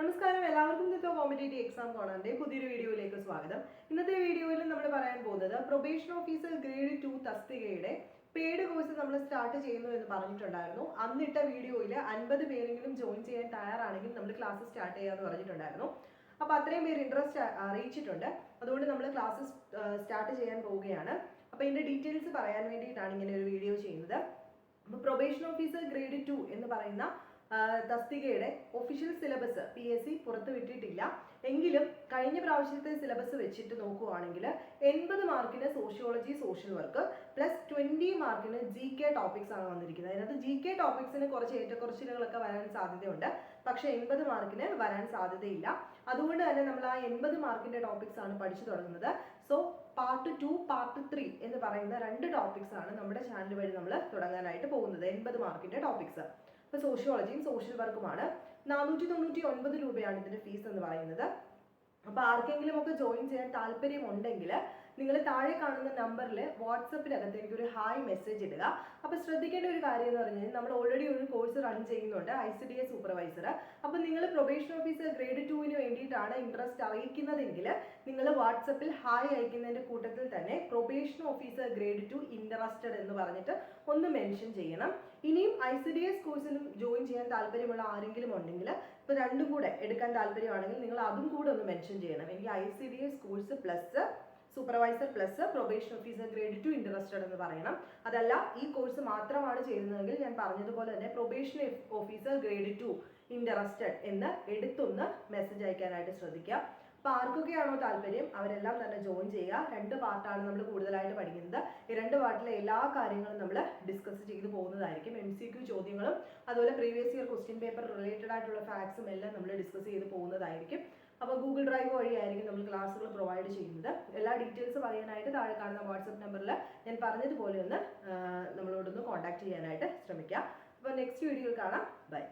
നമസ്കാരം. എല്ലാവർക്കും ഇന്നത്തെ കോമ്പറ്റേറ്റീവ് എക്സാം കോണറിന്റെ പുതിയൊരു വീഡിയോയിലേക്ക് സ്വാഗതം. ഇന്നത്തെ വീഡിയോയിൽ നമ്മൾ പറയാൻ പോകുന്നത് പ്രൊബേഷൻ ഓഫീസർ ഗ്രേഡ് ടു തസ്തികയുടെ പെയ്ഡ് കോഴ്സ് നമ്മൾ സ്റ്റാർട്ട് ചെയ്യുന്നു എന്ന് പറഞ്ഞിട്ടുണ്ടായിരുന്നു. അന്നിട്ട വീഡിയോയിൽ അൻപത് പേരെങ്കിലും ജോയിൻ ചെയ്യാൻ തയ്യാറാണെങ്കിൽ നമ്മൾ ക്ലാസ് സ്റ്റാർട്ട് ചെയ്യാമെന്ന് പറഞ്ഞിട്ടുണ്ടായിരുന്നു. അപ്പോൾ അത്രയും പേര് ഇൻട്രസ്റ്റ് അറിയിച്ചിട്ടുണ്ട്. അതുകൊണ്ട് നമ്മൾ ക്ലാസ് സ്റ്റാർട്ട് ചെയ്യാൻ പോവുകയാണ്. അപ്പോൾ ഇതിന്റെ ഡീറ്റെയിൽസ് പറയാൻ വേണ്ടിയിട്ടാണ് ഇങ്ങനെ ഒരു വീഡിയോ ചെയ്യുന്നത്. അപ്പോൾ പ്രൊബേഷൻ ഓഫീസർ ഗ്രേഡ് ടു എന്ന് പറയുന്ന തസ്തികയുടെ official syllabus P S C പുറത്തുവിട്ടിട്ടില്ല എങ്കിലും കഴിഞ്ഞ പ്രാവശ്യത്തെ സിലബസ് വെച്ചിട്ട് നോക്കുകയാണെങ്കിൽ എൺപത് മാർക്കിന് sociology social work plus twenty മാർക്കിന് ജി കെ ടോപ്പിക്സ് ആണ് വന്നിരിക്കുന്നത്. അതിനകത്ത് ജി കെ ടോപ്പിക്സിന് കുറച്ച് ഏറ്റക്കുറച്ചിലുകളൊക്കെ വരാൻ സാധ്യതയുണ്ട്. പക്ഷേ എൺപത് മാർക്കിന് വരാൻ സാധ്യതയില്ല. അതുകൊണ്ട് തന്നെ നമ്മൾ ആ എൺപത് മാർക്കിന്റെ ടോപ്പിക്സ് ആണ് പഠിച്ചു തുടങ്ങുന്നത്. So part two part three എന്ന് പറയുന്ന രണ്ട് ടോപ്പിക്സ് ആണ് നമ്മുടെ ചാനൽ വഴി നമ്മൾ തുടങ്ങാനായിട്ട് പോകുന്നത്. എൺപത് മാർക്കിന്റെ ടോപ്പിക്സ് അപ്പോൾ സോഷ്യോളജിയും സോഷ്യൽ വർക്കുമാണ് നാനൂറ്റി തൊണ്ണൂറ്റി ഒൻപത് രൂപയാണ് ഇതിന്റെ ഫീസ് എന്ന് പറയുന്നത്. അപ്പോൾ ആർക്കെങ്കിലും ഒക്കെ ജോയിൻ ചെയ്യാൻ താല്പര്യമുണ്ടെങ്കിൽ നിങ്ങൾ താഴെ കാണുന്ന നമ്പറിൽ വാട്സപ്പിനകത്ത് എനിക്കൊരു ഹായ് മെസ്സേജ് ഇടുക. അപ്പോൾ ശ്രദ്ധിക്കേണ്ട ഒരു കാര്യം എന്ന് പറഞ്ഞു കഴിഞ്ഞാൽ നമ്മൾ ഓൾറെഡി ഒരു കോഴ്സ് റൺ ചെയ്യുന്നുണ്ട് I C D A supervisor അപ്പോൾ നിങ്ങൾ പ്രൊബേഷൻ ഓഫീസർ ഗ്രേഡ് വേണ്ടിയിട്ടാണ് ഇൻട്രസ്റ്റ് അറിയിക്കുന്നതെങ്കിൽ നിങ്ങൾ വാട്സപ്പിൽ ഹായ് അയക്കുന്നതിന്റെ കൂട്ടത്തിൽ തന്നെ probation officer grade two interested എന്ന് പറഞ്ഞിട്ട് ഒന്ന് മെൻഷൻ ചെയ്യണം. ഇനിയും I C D S join ചെയ്യാൻ താല്പര്യമുള്ള ആരെങ്കിലും ഉണ്ടെങ്കിൽ ഇപ്പോൾ രണ്ടും കൂടെ എടുക്കാൻ താല്പര്യമാണെങ്കിൽ നിങ്ങൾ അതും കൂടെ ഒന്ന് മെൻഷൻ ചെയ്യണം. എനിക്ക് I C D S course plus supervisor plus probation officer grade two interested എന്ന് പറയണം. അതല്ല ഈ കോഴ്സ് മാത്രമാണ് ചെയ്യുന്നതെങ്കിൽ ഞാൻ പറഞ്ഞതുപോലെ തന്നെ probation officer grade two interested എന്ന് എടുത്തൊന്ന് മെസ്സേജ് അയക്കാനായിട്ട് ശ്രദ്ധിക്കുക. അപ്പോൾ ആർക്കൊക്കെയാണോ താല്പര്യം? അവരെല്ലാം തന്നെ ജോയിൻ ചെയ്യുക. രണ്ട് പാർട്ടാണ് നമ്മൾ കൂടുതലായിട്ട് പഠിക്കുന്നത്. ഈ രണ്ട് പാർട്ടിലെ എല്ലാ കാര്യങ്ങളും നമ്മൾ ഡിസ്കസ് ചെയ്ത് പോകുന്നതായിരിക്കും. എം സി ക്യു ചോദ്യങ്ങളും അതുപോലെ previous year question paper related ആയിട്ടുള്ള ഫാക്ട്സും എല്ലാം നമ്മൾ ഡിസ്കസ് ചെയ്ത് പോകുന്നതായിരിക്കും. അപ്പോൾ ഗൂഗിൾ ഡ്രൈവ് വഴിയായിരിക്കും നമ്മൾ ക്ലാസ്സുകൾ പ്രൊവൈഡ് ചെയ്യുന്നത്. എല്ലാ ഡീറ്റെയിൽസ് പറയാനായിട്ട് താഴെ കാണുന്ന വാട്സപ്പ് നമ്പറിൽ ഞാൻ പറഞ്ഞതുപോലെ ഒന്ന് നമ്മളോട് നമ്മളോടൊന്ന് കോൺടാക്ട് ചെയ്യാനായിട്ട് ശ്രമിക്കുക. അപ്പോൾ നെക്സ്റ്റ് വീഡിയോയിൽ കാണാം. ബൈ